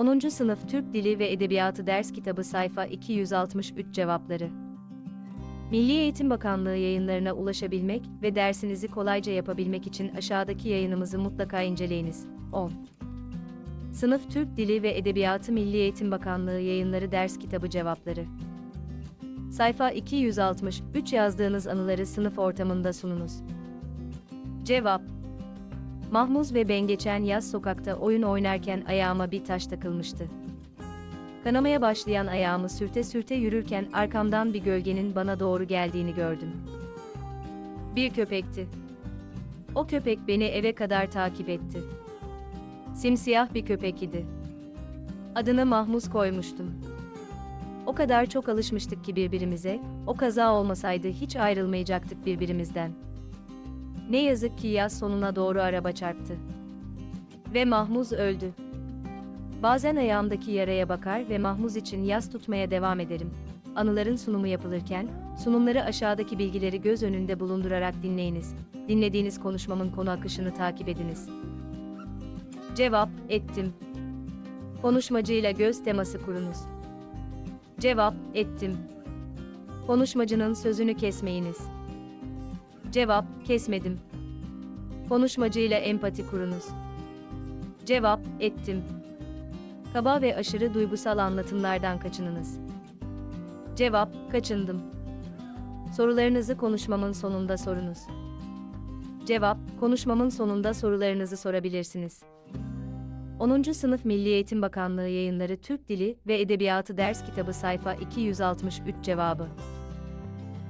10. Sınıf Türk Dili ve Edebiyatı Ders Kitabı Sayfa 263 Cevapları Milli Eğitim Bakanlığı yayınlarına ulaşabilmek ve dersinizi kolayca yapabilmek için aşağıdaki yayınımızı mutlaka inceleyiniz. 10. Sınıf Türk Dili ve Edebiyatı Milli Eğitim Bakanlığı Yayınları Ders Kitabı Cevapları Sayfa 263 yazdığınız anıları sınıf ortamında sununuz. Cevap Mahmuz ve ben geçen yaz sokakta oyun oynarken ayağıma bir taş takılmıştı. Kanamaya başlayan ayağımı sürte sürte yürürken arkamdan bir gölgenin bana doğru geldiğini gördüm. Bir köpekti. O köpek beni eve kadar takip etti. Simsiyah bir köpek idi. Adını Mahmuz koymuştum. O kadar çok alışmıştık ki birbirimize, o kaza olmasaydı hiç ayrılmayacaktık birbirimizden. Ne yazık ki yaz sonuna doğru araba çarptı. Ve Mahmuz öldü. Bazen ayağımdaki yaraya bakar ve Mahmuz için yas tutmaya devam ederim. Anıların sunumu yapılırken, sunumları aşağıdaki bilgileri göz önünde bulundurarak dinleyiniz. Dinlediğiniz konuşmamın konu akışını takip ediniz. Cevap, ettim. Konuşmacıyla göz teması kurunuz. Cevap, ettim. Konuşmacının sözünü kesmeyiniz. Cevap, kesmedim. Konuşmacıyla empati kurunuz. Cevap, ettim. Kaba ve aşırı duygusal anlatımlardan kaçınınız. Cevap, kaçındım. Sorularınızı konuşmamın sonunda sorunuz. Cevap, konuşmamın sonunda sorularınızı sorabilirsiniz. 10. Sınıf Milli Eğitim Bakanlığı Yayınları Türk Dili ve Edebiyatı Ders Kitabı sayfa 263 cevabı